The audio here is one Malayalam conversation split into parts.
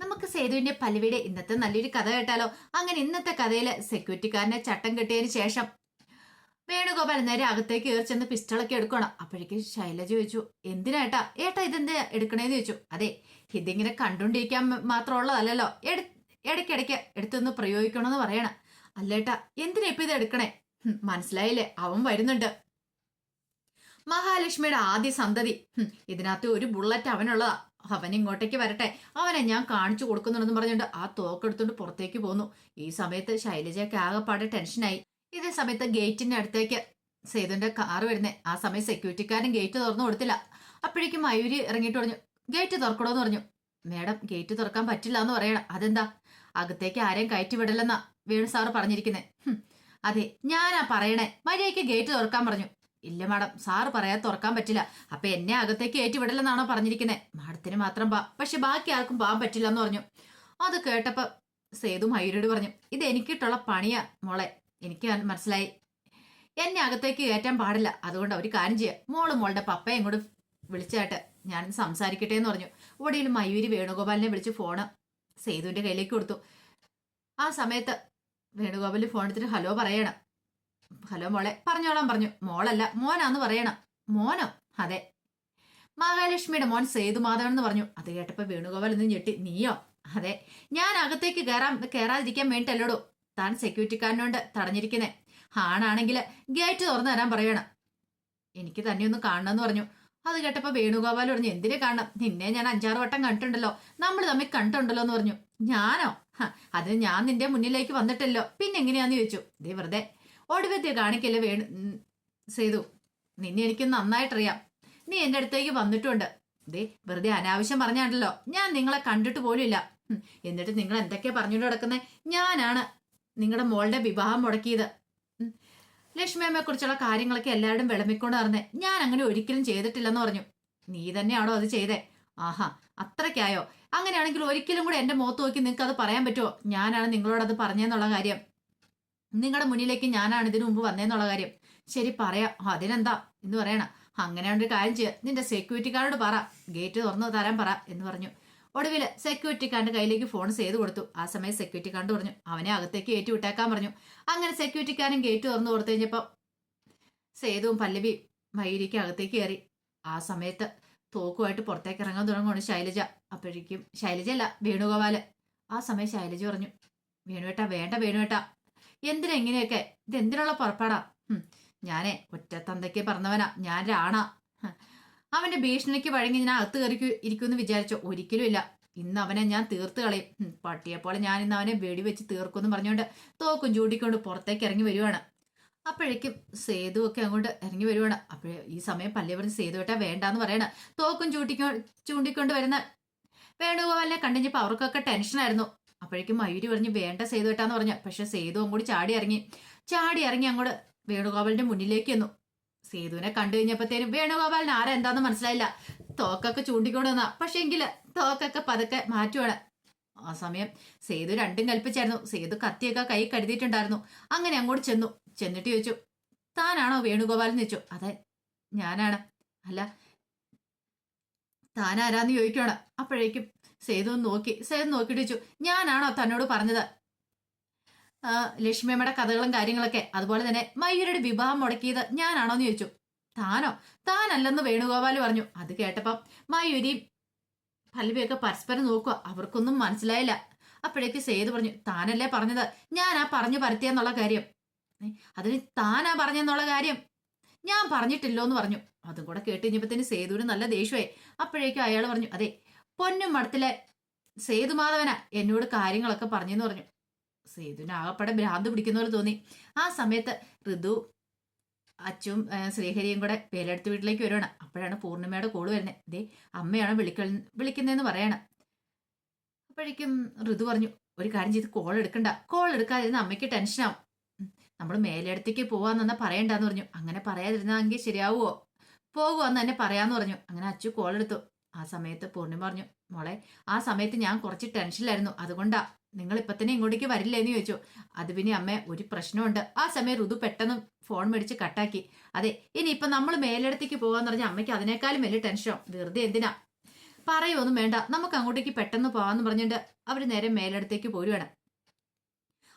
നമുക്ക് സേതുവിന്റെ പലവിടെ ഇന്നത്തെ നല്ലൊരു കഥ കേട്ടാലോ? അങ്ങനെ ഇന്നത്തെ കഥയിൽ സെക്യൂരിറ്റിക്കാരനെ ചട്ടം കെട്ടിയതിന് ശേഷം വേണുഗോപാൽ നേരെ അകത്തേക്ക് കയറി ചെന്ന് പിസ്റ്റളൊക്കെ എടുക്കണം. അപ്പോഴേക്കും ശൈലജ ചോദിച്ചു എന്തിനാ ഏട്ടാ ഇതെന്താ എടുക്കണേന്ന് ചോദിച്ചു. അതെ ഇതിങ്ങനെ കണ്ടുകൊണ്ടിരിക്കാൻ മാത്രമുള്ളതല്ലല്ലോ. എടു ഇടയ്ക്കിടയ്ക്ക് എടുത്തൊന്ന് പ്രയോഗിക്കണമെന്ന് പറയണം. അല്ലേട്ടാ എന്തിനാ ഇപ്പൊ ഇത് എടുക്കണേ? മനസ്സിലായില്ലേ? അവൻ വരുന്നുണ്ട്. മഹാലക്ഷ്മിയുടെ ആദ്യ സന്തതി. ഇതിനകത്ത് ഒരു ബുള്ളറ്റ് അവനുള്ളതാ. അവൻ ഇങ്ങോട്ടേക്ക് വരട്ടെ. അവനെ ഞാൻ കാണിച്ചു കൊടുക്കുന്നുണ്ടെന്ന് പറഞ്ഞുകൊണ്ട് ആ തോക്കെടുത്തോണ്ട് പുറത്തേക്ക് പോന്നു. ഈ സമയത്ത് ശൈലജയ്ക്ക് ആകെപ്പാടെ ടെൻഷനായി. ഇതേ സമയത്ത് ഗേറ്റിന്റെ അടുത്തേക്ക് സേതുന്റെ കാർ വരുന്നേ. ആ സമയം സെക്യൂരിറ്റിക്കാരൻ ഗേറ്റ് തുറന്നു കൊടുത്തില്ല. അപ്പോഴേക്കും മയൂരി ഇറങ്ങിയിട്ട് പറഞ്ഞു ഗേറ്റ് തുറക്കണോന്ന് പറഞ്ഞു. മേഡം ഗേറ്റ് തുറക്കാൻ പറ്റില്ല എന്ന് പറയണം. അതെന്താ? അകത്തേക്ക് ആരെയും കയറ്റി വിടലെന്നാ വേണു സാറ് പറഞ്ഞിരിക്കുന്നേ. അതെ ഞാനാ പറയണേ. മര്യാദയ്ക്ക് ഗേറ്റ് തുറക്കാൻ പറഞ്ഞു. ഇല്ല മാഡം. സാറ് പറയാതെ തുറക്കാൻ പറ്റില്ല. അപ്പൊ എന്നെ അകത്തേക്ക് ഏറ്റുവിടലെന്നാണോ പറഞ്ഞിരിക്കുന്നത് മാഡത്തിന് മാത്രം പാ പക്ഷെ ബാക്കി ആർക്കും പാൻ പറ്റില്ല എന്ന് പറഞ്ഞു. അത് കേട്ടപ്പോ സേതു മയൂരോട് പറഞ്ഞു ഇത് എനിക്കിട്ടുള്ള പണിയാ മോളെ. എനിക്ക് മനസ്സിലായി. എന്നെ അകത്തേക്ക് കയറ്റാൻ പാടില്ല. അതുകൊണ്ട് അവർ കാര്യം ചെയ്യാം. മോൾ മോളുടെ പപ്പയും ഇങ്ങോട്ട് വിളിച്ചായിട്ട് ഞാൻ സംസാരിക്കട്ടെ എന്ന് പറഞ്ഞു. ഉടയിൽ മയൂരി വേണുഗോപാലിനെ വിളിച്ച് ഫോണ് സേതുവിന്റെ കയ്യിലേക്ക് കൊടുത്തു. ആ സമയത്ത് വേണുഗോപാലിന് ഫോൺ എടുത്തിട്ട് ഹലോ പറയണം. ഹലോ മോളെ പറഞ്ഞോളാൻ പറഞ്ഞു. മോളല്ല മോനാന്ന് പറയണം. മോനോ? അതെ. മഹാലക്ഷ്മിയുടെ മോൻ സേതുമാധവൻ എന്ന് പറഞ്ഞു. അത് കേട്ടപ്പോ വേണുഗോപാൽ എന്ന് ഞെട്ടി. നീയോ? അതെ. ഞാൻ അകത്തേക്ക് കയറാൻ കയറാതിരിക്കാൻ വേണ്ടിട്ടല്ലോടോ? താൻ സെക്യൂരിറ്റിക്കാരനോണ്ട് തടഞ്ഞിരിക്കുന്നേ. ആണാണെങ്കിൽ ഗേറ്റ് തുറന്നു തരാൻ പറയണം. എനിക്ക് തന്നെ ഒന്ന് കാണണമെന്ന് പറഞ്ഞു. അത് കേട്ടപ്പോ വേണുഗോപാൽ പറഞ്ഞു എന്തിനെ കാണണം? നിന്നെ ഞാൻ അഞ്ചാറ് വട്ടം കണ്ടിട്ടുണ്ടല്ലോ. നമ്മൾ തമ്മിൽ കണ്ടിട്ടുണ്ടല്ലോ എന്ന് പറഞ്ഞു. ഞാനോ? അത് ഞാൻ നിന്റെ മുന്നിലേക്ക് വന്നിട്ടല്ലോ. പിന്നെ എങ്ങനെയാന്ന് ചോദിച്ചു. ദേ വെറുതെ ഒടുവത്തെ കാണിക്കല്ലേ വേണു സേതു നിന്നെ എനിക്ക് നന്നായിട്ടറിയാം. നീ എന്റെ അടുത്തേക്ക് വന്നിട്ടുണ്ട്. ദേ വെറുതെ അനാവശ്യം പറഞ്ഞാണ്ടല്ലോ. ഞാൻ നിങ്ങളെ കണ്ടിട്ട് പോലുമില്ല. എന്നിട്ട് നിങ്ങൾ എന്തൊക്കെയാ പറഞ്ഞുകൊണ്ട് കിടക്കുന്നത് ഞാനാണ് നിങ്ങളുടെ മോളുടെ വിവാഹം മുടക്കിയത്. ലക്ഷ്മിയമ്മയെ കുറിച്ചുള്ള കാര്യങ്ങളൊക്കെ എല്ലാവരും വിളമ്പിക്കൊണ്ട് നടന്നേ. ഞാൻ അങ്ങനെ ഒരിക്കലും ചെയ്തിട്ടില്ലെന്ന് പറഞ്ഞു. നീ തന്നെയാണോ അത് ചെയ്തേ? ആഹാ അത്രയ്ക്കായോ? അങ്ങനെയാണെങ്കിൽ ഒരിക്കലും കൂടെ എന്റെ മുഖത്ത് നോക്കി നിങ്ങൾക്ക് അത് പറയാൻ പറ്റുമോ ഞാനാണ് നിങ്ങളോട് അത് പറഞ്ഞെന്നുള്ള കാര്യം. നിങ്ങളുടെ മുന്നിലേക്ക് ഞാനാണ് ഇതിനു മുമ്പ് വന്നേന്നുള്ള കാര്യം. ശരി പറയാം. അതിനെന്താ? എന്ന് പറയണം. അങ്ങനെയാണ്ടൊരു കാര്യം ചെയ്യുക നിന്റെ സെക്യൂരിറ്റിക്കാരോട് പറ. ഗേറ്റ് തുറന്നു തരാൻ പറ എന്ന് പറഞ്ഞു. ഒടുവിൽ സെക്യൂരിറ്റിക്കാരന്റെ കയ്യിലേക്ക് ഫോൺ ചെയ്ത് കൊടുത്തു. ആ സമയം സെക്യൂരിറ്റിക്കാരൻ പറഞ്ഞു. അവനെ അകത്തേക്ക് കയറ്റി വിട്ടേക്കാൻ പറഞ്ഞു. അങ്ങനെ സെക്യൂരിറ്റിക്കാരൻ ഗേറ്റ് തുറന്നു കൊടുത്തു കഴിഞ്ഞപ്പോൾ സേതുവും പല്ലവിയും മയൂരിക്ക് അകത്തേക്ക് കയറി. ആ സമയത്ത് തോക്കുമായിട്ട് പുറത്തേക്ക് ഇറങ്ങാൻ തുടങ്ങുകയാണ് ശൈലജ. അപ്പോഴേക്കും ശൈലജ അല്ല വേണുഗോപാൽ. ആ സമയം ശൈലജ പറഞ്ഞു വേണുവേട്ട വേണ്ട വേണുവേട്ടാ. എന്തിനാ ഇങ്ങനെയൊക്കെ? ഇത് എന്തിനുള്ള പുറപ്പാടാ? ഞാനേ ഞാനേ ഒറ്റത്തന്തയ്ക്ക് പറഞ്ഞവനാ. ഞാൻ രാണാ. അവന്റെ ഭീഷണിക്ക് വഴങ്ങി ഞാൻ അകത്ത് കയറി ഇരിക്കുമെന്ന് വിചാരിച്ചോ ഒരിക്കലും ഇല്ല. ഇന്ന് അവനെ ഞാൻ തീർത്ത് കളയും. പട്ടിയെപ്പോലെ പട്ടിയെ പോലെ ഞാൻ ഇന്ന് അവനെ വെടിവെച്ച് തീർക്കുമെന്ന് പറഞ്ഞുകൊണ്ട് തോക്കും ചൂണ്ടിക്കൊണ്ട് പുറത്തേക്ക് ഇറങ്ങി വരുവാണ്. അപ്പോഴേക്കും സേതു ഒക്കെ അങ്ങോട്ട് ഇറങ്ങി വരുവാണ്. അപ്പോഴേ ഈ സമയം പല്ലി പറഞ്ഞ് സേതുവേട്ടാ വേണ്ടാന്ന് പറയണ. തോക്കും ചൂണ്ടിക്കോ ചൂണ്ടിക്കൊണ്ട് വരുന്ന വേണുഗോപാലിനെ കണ്ടിഞ്ഞപ്പോൾ അവർക്കൊക്കെ ടെൻഷനായിരുന്നു അപ്പോഴേക്കും മയൂരി പറഞ്ഞ് വേണ്ട സേതു കേട്ടാന്ന് പറഞ്ഞ. പക്ഷെ സേതു അങ്ങോട്ട് ചാടി ഇറങ്ങി. ചാടി ഇറങ്ങി അങ്ങോട്ട് വേണുഗോപാലിന്റെ മുന്നിലേക്ക് വന്നു സേതുവിനെ കണ്ടു കഴിഞ്ഞപ്പോഴത്തേനും വേണുഗോപാലിന് ആരാ എന്താന്ന് മനസ്സിലായില്ല. തോക്കൊക്കെ ചൂണ്ടിക്കൊണ്ട് വന്ന. പക്ഷെ എങ്കിൽ തോക്കൊക്കെ പതുക്കെ മാറ്റുവാണ്. ആ സമയം സേതു രണ്ടും കൽപ്പിച്ചായിരുന്നു. സേതു കത്തിയൊക്കെ കൈ കരുതിയിട്ടുണ്ടായിരുന്നു. അങ്ങനെ അങ്ങോട്ട് ചെന്നു. ചെന്നിട്ട് ചോദിച്ചു താനാണോ വേണുഗോപാൽ എന്ന് ചോദിച്ചു. അതെ ഞാനാണ്. അല്ല താനാരാന്ന് ചോദിക്കുവാണ്. അപ്പോഴേക്കും സേതു നോക്കി സേതു നോക്കിയിട്ട് ചോദിച്ചു ഞാനാണോ തന്നോട് പറഞ്ഞത്? ലക്ഷ്മിയമ്മയുടെ കഥകളും കാര്യങ്ങളൊക്കെ. അതുപോലെ തന്നെ മയൂരുടെ വിവാഹം മുടക്കിയത് ഞാനാണോ എന്ന് ചോദിച്ചു. താനോ? താനല്ലെന്ന് വേണുഗോപാൽ പറഞ്ഞു. അത് കേട്ടപ്പം മയൂരിയും പല്ലവിയൊക്കെ പരസ്പരം നോക്കുക. അവർക്കൊന്നും മനസ്സിലായില്ല. അപ്പോഴേക്ക് സേതു പറഞ്ഞു താനല്ലേ പറഞ്ഞത്? ഞാനാ പറഞ്ഞു പരത്തിയെന്നുള്ള കാര്യം. അതിന് താനാ പറഞ്ഞെന്നുള്ള കാര്യം? ഞാൻ പറഞ്ഞിട്ടില്ലോ എന്ന് പറഞ്ഞു. അതും കൂടെ കേട്ട് തന്നെ സേതുവിന് നല്ല ദേഷ്യമായി അപ്പോഴേക്കും അയാൾ പറഞ്ഞു അതെ പൊന്നും മഠത്തിലെ സേതുമാധവന എന്നോട് കാര്യങ്ങളൊക്കെ പറഞ്ഞെന്ന് പറഞ്ഞു. സേതുവിന് ആകപ്പാടെ ഭ്രാന്ത് പിടിക്കുന്ന പോലെ തോന്നി. ആ സമയത്ത് ഋതു അച്ചും ശ്രീഹരിയും കൂടെ പേരെടുത്ത് വീട്ടിലേക്ക് വരുവാണ്. അപ്പോഴാണ് പൂർണിമയുടെ കോൾ വരുന്നത് ദേ അമ്മയാണ് വിളിക്ക വിളിക്കുന്നതെന്ന് പറയണം. അപ്പോഴേക്കും ഋതു പറഞ്ഞു ഒരു കാര്യം ചെയ്ത് കോൾ എടുക്കണ്ട. കോൾ എടുക്കാതിരുന്ന അമ്മയ്ക്ക് ടെൻഷനാവും നമ്മൾ മേലെടുത്തേക്ക് പോവാന്നെന്നാ പറയണ്ടെന്ന് പറഞ്ഞു. അങ്ങനെ പറയാതിരുന്നെങ്കിൽ ശരിയാവുമോ പോകുമെന്ന് തന്നെ പറയാന്ന് പറഞ്ഞു. അങ്ങനെ അച്ചു കോൾ എടുത്തു. ആ സമയത്ത് പൂർണിമ പറഞ്ഞു മോളെ ആ സമയത്ത് ഞാൻ കുറച്ച് ടെൻഷനിലായിരുന്നു. അതുകൊണ്ടാ. നിങ്ങൾ ഇപ്പൊ തന്നെ ഇങ്ങോട്ടേക്ക് വരില്ലേ എന്ന് ചോദിച്ചു. അത് പിന്നെ അമ്മ ഒരു പ്രശ്നമുണ്ട്. ആ സമയം ഋതു പെട്ടെന്ന് ഫോൺ മേടിച്ച് കട്ടാക്കി. അതെ ഇനി ഇപ്പൊ നമ്മൾ മേലിടത്തേക്ക് പോകാന്ന് പറഞ്ഞാൽ അമ്മയ്ക്ക് അതിനേക്കാളും വലിയ ടെൻഷനോ വെറുതെ എന്തിനാ? പറയുമൊന്നും വേണ്ട. നമുക്ക് അങ്ങോട്ടേക്ക് പെട്ടെന്ന് പോവാന്ന് പറഞ്ഞിട്ട് അവർ നേരെ മേലിടത്തേക്ക് പോരുവാണ്.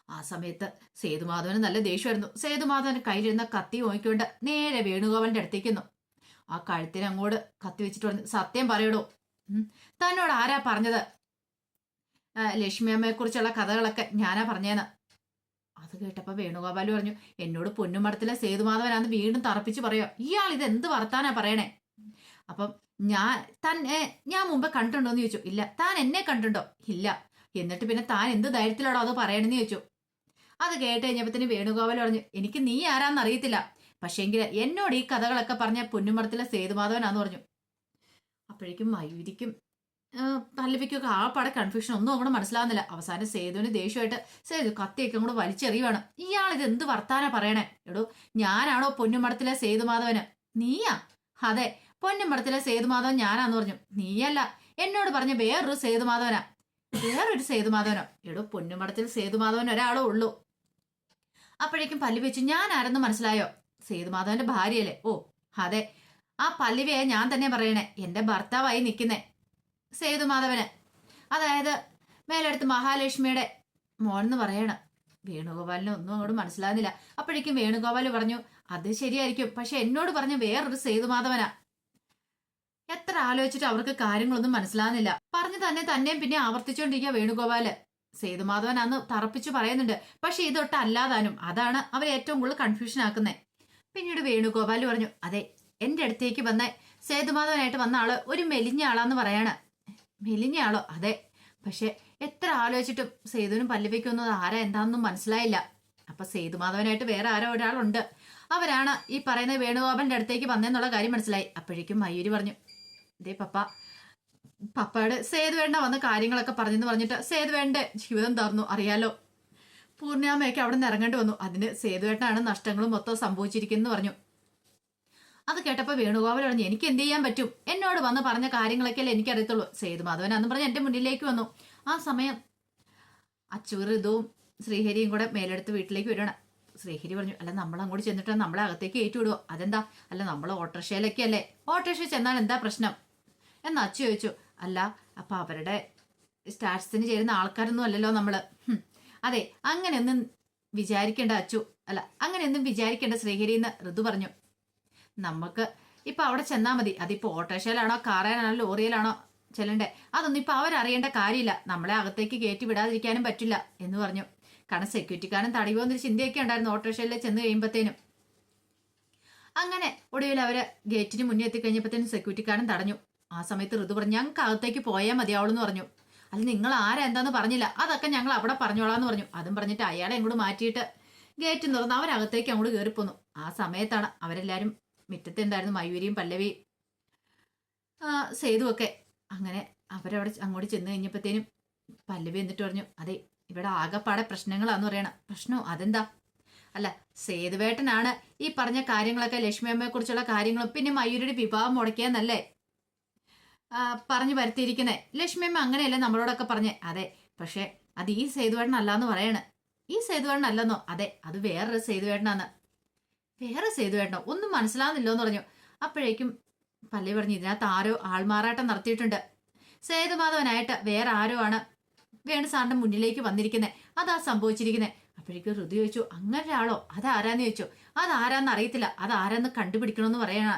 ആ സമയത്ത് സേതുമാധവന് നല്ല ദേഷ്യമായിരുന്നു. സേതുമാധവന് കയ്യിലിരുന്ന കത്തി നോക്കിക്കൊണ്ട് നേരെ വേണുഗോപാലിന്റെ അടുത്തേക്കുന്നു ആ കഴുത്തിനങ്ങോട്ട് കത്തി വെച്ചിട്ട് പറഞ്ഞു സത്യം പറയടോ. തന്നോട് ആരാ പറഞ്ഞത്? ലക്ഷ്മി അമ്മയെ കുറിച്ചുള്ള കഥകളൊക്കെ ഞാനാ പറഞ്ഞേന്ന്. അത് കേട്ടപ്പോ വേണുഗോപാൽ പറഞ്ഞു എന്നോട് പൊന്നുമടത്തിലെ സേതുമാധവനാന്ന് വീണ്ടും തറപ്പിച്ച് പറയോ. ഇയാൾ ഇത് എന്ത് വർത്താനാ പറയണേ? അപ്പം ഞാൻ തന്നെ ഞാൻ മുമ്പ് കണ്ടിട്ടുണ്ടോ എന്ന് ചോദിച്ചു. ഇല്ല താൻ എന്നെ കണ്ടിട്ടുണ്ടോ? ഇല്ല. എന്നിട്ട് പിന്നെ താൻ എന്ത് ധൈര്യത്തിലാണോ അത് പറയണെന്ന് ചോദിച്ചു. അത് കേട്ട് കഴിഞ്ഞപ്പത്തിന് വേണുഗോപാൽ പറഞ്ഞു എനിക്ക് നീ ആരാന്ന് അറിയത്തില്ല പക്ഷേങ്കിൽ എന്നോട് ഈ കഥകളൊക്കെ പറഞ്ഞ പൊന്നുമടത്തിലെ സേതുമാധവനാന്ന് പറഞ്ഞു. അപ്പോഴേക്കും മയൂരിക്കും പല്ലവിക്കൊക്കെ ആ പാടെ കൺഫ്യൂഷൻ ഒന്നും അങ്ങോട്ട് മനസ്സിലാവുന്നില്ല. അവസാനം സേതുവിന് ദേഷ്യമായിട്ട് സേതു കത്തിയൊക്കെ അങ്ങോട്ട് വലിച്ചെറിയുവാണ്. ഇയാൾ ഇത് എന്ത് വർത്താന പറയണേ? എടോ ഞാനാണോ പൊന്നുമടത്തിലെ സേതുമാധവന്? നീയാ? അതെ പൊന്നുമടത്തിലെ സേതുമാധവൻ ഞാനാന്ന് പറഞ്ഞു. നീയല്ല എന്നോട് പറഞ്ഞ വേറൊരു സേതുമാധവനാ. വേറൊരു സേതുമാധവനോ? എടോ പൊന്നുമടത്തിൽ സേതുമാധവൻ ഒരാളോ ഉള്ളൂ. അപ്പോഴേക്കും പല്ലുവെച്ചു ഞാൻ ആരെന്ന് മനസ്സിലായോ? സേതുമാധവന്റെ ഭാര്യയല്ലേ? ഓ അതെ. ആ പല്ലിവയെ ഞാൻ തന്നെ പറയണേ എന്റെ ഭർത്താവായി നിൽക്കുന്നേ സേതുമാധവന് അതായത് മേലെടുത്ത് മഹാലക്ഷ്മിയുടെ എന്ന് പറയണം. വേണുഗോപാലിന് ഒന്നും അങ്ങോട്ട് മനസ്സിലാകുന്നില്ല. അപ്പോഴേക്കും വേണുഗോപാൽ പറഞ്ഞു അത് ശരിയായിരിക്കും. പക്ഷെ എന്നോട് പറഞ്ഞ വേറൊരു സേതുമാധവനാ എത്ര ആലോചിച്ചിട്ട് അവർക്ക് കാര്യങ്ങളൊന്നും മനസ്സിലാകുന്നില്ല. പറഞ്ഞു തന്നെ തന്നെയും പിന്നെ ആവർത്തിച്ചുകൊണ്ടിരിക്കുക വേണുഗോപാൽ. സേതുമാധവൻ അന്ന് തറപ്പിച്ചു പറയുന്നുണ്ട്. പക്ഷെ ഇതൊട്ട് അല്ലാതാനും അതാണ് അവർ ഏറ്റവും കൂടുതൽ കൺഫ്യൂഷൻ ആക്കുന്നത് പിന്നീട് വേണുഗോപാൽ പറഞ്ഞു അതെ എന്റെ അടുത്തേക്ക് വന്ന സേതുമാധവനായിട്ട് വന്ന ആൾ ഒരു മെലിഞ്ഞ ആളാന്ന് പറയാണ്. മെലിഞ്ഞ ആളോ? അതെ. പക്ഷെ എത്ര ആലോചിച്ചിട്ടും സേതുവിനും പല്ലവിക്കൊന്നും ആരാ എന്താണെന്നും മനസ്സിലായില്ല. അപ്പൊ സേതുമാധവനായിട്ട് വേറെ ആരോ ഒരാളുണ്ട്. അവരാണ് ഈ പറയുന്ന വേണുഗോപാലിന്റെ അടുത്തേക്ക് വന്നെന്നുള്ള കാര്യം മനസ്സിലായി. അപ്പോഴേക്കും മയൂരി പറഞ്ഞു ദേ പപ്പ പപ്പയുടെ സേതുവേണ്ട വന്ന കാര്യങ്ങളൊക്കെ പറഞ്ഞെന്ന് പറഞ്ഞിട്ട് സേതുവേണ്ട ജീവിതം തറന്നു അറിയാലോ? പൂർണിമയൊക്കെ അവിടെ നിന്ന് ഇറങ്ങേണ്ടി വന്നു. അതിന് സേതുവേട്ടനാണ് നഷ്ടങ്ങളും മൊത്തം സംഭവിച്ചിരിക്കുന്നു പറഞ്ഞു. അത് കേട്ടപ്പോൾ വേണുഗോപാൽ പറഞ്ഞു എനിക്ക് എന്ത് ചെയ്യാൻ പറ്റും? എന്നോട് വന്ന് പറഞ്ഞ കാര്യങ്ങളൊക്കെ അല്ലേ എനിക്കറിയത്തുള്ളൂ സേതുമാധവൻ അന്ന് പറഞ്ഞ് എന്റെ മുന്നിലേക്ക് വന്നു. ആ സമയം അച്ചൂർ ശ്രീഹരിയും കൂടെ മേലെടുത്ത് വീട്ടിലേക്ക് വരണം ശ്രീഹരി പറഞ്ഞു അല്ല നമ്മൾ അങ്ങോട്ട് ചെന്നിട്ട് നമ്മളെ അകത്തേക്ക് ഏറ്റുവിടുവോ? അതെന്താ? അല്ല നമ്മൾ ഓട്ടോറിക്ഷയിലൊക്കെ അല്ലേ ഓട്ടോറിക്ഷ ചെന്നാൽ എന്താ പ്രശ്നം? എന്ന് അച്ചു ചോദിച്ചു. അല്ല അപ്പൊ അവരുടെ സ്റ്റാറ്റസിന് ചേരുന്ന ആൾക്കാരൊന്നും അല്ലല്ലോ നമ്മൾ. ഹും. അതെ അങ്ങനെയൊന്നും വിചാരിക്കേണ്ട അച്ചു. അല്ല അങ്ങനെയൊന്നും വിചാരിക്കേണ്ട ശ്രീഹരി എന്ന് ഋതു പറഞ്ഞു. നമുക്ക് ഇപ്പൊ അവിടെ ചെന്നാൽ മതി. അതിപ്പോ ഓട്ടോറിക്ഷയിലാണോ കാറേനാണോ ലോറിയിലാണോ ചെല്ലണ്ടേ? അതൊന്നും ഇപ്പൊ അവരറിയേണ്ട കാര്യമില്ല. നമ്മളെ അകത്തേക്ക് കയറ്റി വിടാതിരിക്കാനും പറ്റില്ല എന്ന് പറഞ്ഞു. കാരണം സെക്യൂരിറ്റിക്കാരൻ തടയുമോ ചിന്തയൊക്കെ ഉണ്ടായിരുന്നു ഓട്ടോറിക്ഷയിൽ ചെന്ന് കഴിയുമ്പത്തേനും. അങ്ങനെ ഒടുവിൽ അവർ ഗേറ്റിന് മുന്നേ എത്തിക്കഴിഞ്ഞപ്പോഴത്തേനും സെക്യൂരിറ്റിക്കാരൻ തടഞ്ഞു. ആ സമയത്ത് ഋതു പറഞ്ഞു ഞങ്ങൾക്ക് അകത്തേക്ക് പോയാൽ മതിയാവുള്ളൂ പറഞ്ഞു. അല്ല നിങ്ങൾ ആരാ എന്താന്ന് പറഞ്ഞില്ല. അതൊക്കെ ഞങ്ങൾ അവിടെ പറഞ്ഞോളാന്ന് പറഞ്ഞു. അതും പറഞ്ഞിട്ട് അയാളെ അങ്ങോട്ട് മാറ്റിയിട്ട് ഗേറ്റ് തുറന്ന് അവരകത്തേക്ക് അങ്ങോട്ട് കയറിപ്പോന്നു ആ സമയത്താണ് അവരെല്ലാരും മുറ്റത്തുണ്ടായിരുന്നു മയൂരിയും പല്ലവിയും സേതുവൊക്കെ അങ്ങനെ അവരവിടെ അങ്ങോട്ട് ചെന്ന് കഴിഞ്ഞപ്പോഴത്തേനും പല്ലവി എന്നിട്ട് പറഞ്ഞു അതെ ഇവിടെ ആകെപ്പാടെ പ്രശ്നങ്ങളാന്ന് പറയണം. പ്രശ്നം? അതെന്താ? അല്ല സേതുവേട്ടനാണ് ഈ പറഞ്ഞ കാര്യങ്ങളൊക്കെ ലക്ഷ്മി അമ്മയെ കുറിച്ചുള്ള കാര്യങ്ങളും. പിന്നെ മയൂരിയുടെ വിവാഹം മുടക്കിയെന്നല്ലേ? പറഞ്ഞു വരുത്തിയിരിക്കുന്നത് ലക്ഷ്മി അമ്മ അങ്ങനെയല്ലേ നമ്മളോടൊക്കെ പറഞ്ഞേ? അതെ. പക്ഷേ അത് ഈ സേതുവേട്ടൻ അല്ലാന്ന് പറയണ്. ഈ സേതുവേട്ടൻ അതെ അത് വേറൊരു സേതുവേട്ടനാണ്. വേറെ സേതുവേട്ടനോ? ഒന്നും മനസ്സിലാവുന്നില്ലോ എന്ന് പറഞ്ഞു. അപ്പോഴേക്കും പള്ളി പറഞ്ഞു ഇതിനകത്ത് ആരോ ആൾമാറാട്ടം നടത്തിയിട്ടുണ്ട്. സേതുമാധവനായിട്ട് വേറെ ആരോ ആണ് വേണു സാറിന്റെ മുന്നിലേക്ക് വന്നിരിക്കുന്നത് അതാ സംഭവിച്ചിരിക്കുന്നത് അപ്പോഴേക്കും ഋതു ചോദിച്ചു അങ്ങനെ ഒരാളോ അതാരാന്ന് ചോദിച്ചു. അതാരാന്ന് അറിയത്തില്ല. അതാരാന്ന് കണ്ടുപിടിക്കണമെന്ന് പറയണ.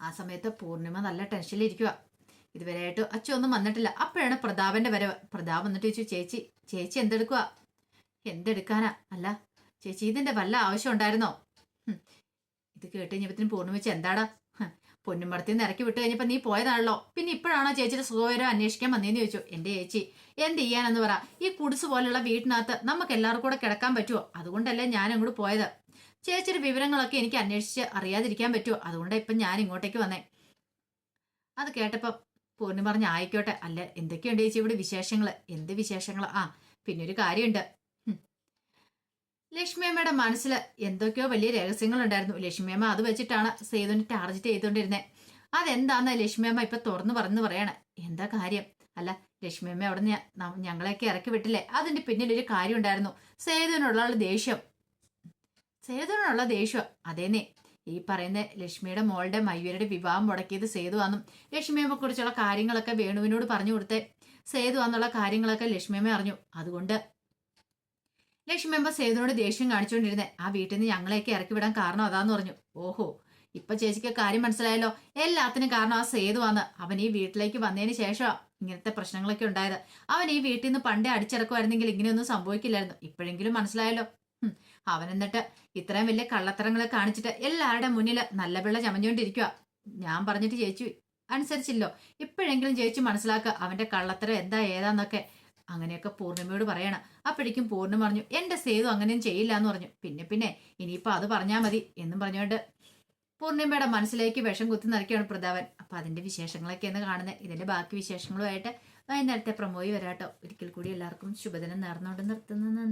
ആ സമയത്ത് പൂർണിമ നല്ല ടെൻഷനിലിരിക്കുക ഇതുവരെയായിട്ട് അച്ഛൻ ഒന്നും വന്നിട്ടില്ല. അപ്പോഴാണ് പ്രതാപന്റെ വരവ്. പ്രതാപ് വന്നിട്ട് ചോദിച്ചു ചേച്ചി ചേച്ചി എന്തെടുക്കുക എന്തെടുക്കാനാ? അല്ല ചേച്ചി ഇതിന്റെ വല്ല ആവശ്യം ഉണ്ടായിരുന്നോ. ഇത് കേട്ട് കഴിഞ്ഞപ്പത്തിന് പൂർണിമച്ച് എന്താടാ? പൊന്നുമടത്തിൽ നിന്ന് ഇറക്കി വിട്ട് കഴിഞ്ഞപ്പോ നീ പോയതാണല്ലോ. പിന്നെ ഇപ്പോഴാണോ ചേച്ചിയുടെ സുഖവിവരം അന്വേഷിക്കാൻ വന്നേന്ന് ചോദിച്ചു. എന്റെ ചേച്ചി എന്ത് ചെയ്യാനെന്ന് പറ. ഈ കുടിസ് പോലുള്ള വീട്ടിനകത്ത് നമുക്ക് എല്ലാവർക്കും കൂടെ കിടക്കാൻ പറ്റുമോ അതുകൊണ്ടല്ലേ ഞാൻ അങ്ങോട്ട് പോയത്. ചേച്ചിയുടെ വിവരങ്ങളൊക്കെ എനിക്ക് അന്വേഷിച്ച് അറിയാതിരിക്കാൻ പറ്റുമോ? അതുകൊണ്ടാണ് ഇപ്പം ഞാൻ ഇങ്ങോട്ടേക്ക് വന്നേ. അത് കേട്ടപ്പം പൂർണി പറഞ്ഞ ആയിക്കോട്ടെ. അല്ല എന്തൊക്കെയുണ്ട് ചേച്ചി ഇവിടെ വിശേഷങ്ങൾ എന്ത് വിശേഷങ്ങൾ ആ പിന്നെ ഒരു കാര്യമുണ്ട്. ലക്ഷ്മിയമ്മയുടെ മനസ്സിൽ എന്തൊക്കെയോ വലിയ രഹസ്യങ്ങളുണ്ടായിരുന്നു. ലക്ഷ്മിയമ്മ അത് വെച്ചിട്ടാണ് സേതുവിനെ ടാർജറ്റ് ചെയ്തുകൊണ്ടിരുന്നത് അതെന്താന്ന് ലക്ഷ്മിയമ്മ ഇപ്പൊ തുറന്നു പറഞ്ഞു പറയണേ. എന്താ കാര്യം? അല്ല ലക്ഷ്മിയമ്മ അവിടെ ഞങ്ങളെയൊക്കെ ഇറക്കി വിട്ടില്ലേ? അതിന്റെ പിന്നിലൊരു കാര്യം ഉണ്ടായിരുന്നു സേതുവിനുള്ള ദേഷ്യം. സേതുവിനുള്ള ദേഷ്യം. അതേന്നെ. ഈ പറയുന്ന ലക്ഷ്മിയുടെ മോളുടെ മയൂരയുടെ വിവാഹം മുടക്കിയത് സേതുവാന്നും ലക്ഷ്മിയമ്മയെ കുറിച്ചുള്ള കാര്യങ്ങളൊക്കെ വേണുവിനോട് പറഞ്ഞു കൊടുത്തേ. സേതു എന്നുള്ള കാര്യങ്ങളൊക്കെ ലക്ഷ്മിയമ്മ അറിഞ്ഞു. അതുകൊണ്ട് ലക്ഷ്മിയമ്മ സേതുവിനോട് ദേഷ്യം കാണിച്ചുകൊണ്ടിരുന്നേ. ആ വീട്ടിൽ നിന്ന് ഞങ്ങളെയൊക്കെ ഇറക്കി വിടാൻ കാരണം അതാന്ന് പറഞ്ഞു. ഓഹോ. ഇപ്പൊ ചേച്ചിക്ക് കാര്യം മനസ്സിലായല്ലോ. എല്ലാത്തിനും കാരണം ആ സേതുവാന്ന് അവൻ ഈ വീട്ടിലേക്ക് വന്നതിന് ശേഷം ഇങ്ങനത്തെ പ്രശ്നങ്ങളൊക്കെ ഉണ്ടായത്. അവൻ ഈ വീട്ടിൽ നിന്ന് പണ്ടേ അടിച്ചിറക്കുമായിരുന്നെങ്കിൽ ഇങ്ങനെയൊന്നും സംഭവിക്കില്ലായിരുന്നു. ഇപ്പോഴെങ്കിലും മനസ്സിലായല്ലോ. അവൻ എന്നിട്ട് ഇത്രയും വലിയ കള്ളത്തരങ്ങളെ കാണിച്ചിട്ട് എല്ലാവരുടെ മുന്നിൽ നല്ല പിള്ള ചമഞ്ഞുകൊണ്ടിരിക്കുക ഞാൻ പറഞ്ഞിട്ട് ചേച്ചി അനുസരിച്ചില്ലോ. ഇപ്പോഴെങ്കിലും ചേച്ചി മനസ്സിലാക്കുക അവന്റെ കള്ളത്തരം എന്താ ഏതാന്നൊക്കെ. അങ്ങനെയൊക്കെ പൂർണിമയോട് പറയണം. അപ്പോഴേക്കും പൂർണിമ പറഞ്ഞു എന്റെ സേതു അങ്ങനെയും ചെയ്യില്ല എന്ന് പറഞ്ഞു. പിന്നെ പിന്നെ ഇനിയിപ്പോ അത് പറഞ്ഞാൽ മതി എന്നും പറഞ്ഞുകൊണ്ട് പൂർണിമയുടെ മനസ്സിലേക്ക് വിഷം കുത്തി നിറയ്ക്കുകയാണ് പ്രതാപൻ. അപ്പൊ അതിന്റെ വിശേഷങ്ങളൊക്കെ എന്ന് കാണുന്നത് ഇതിന്റെ ബാക്കി വിശേഷങ്ങളുമായിട്ട് വൈകുന്നേരത്തെ പ്രമോയി വരാട്ടോ. ഒരിക്കൽ കൂടി എല്ലാവർക്കും ശുഭദിനം നേർന്നുകൊണ്ട് നിർത്തുന്നു.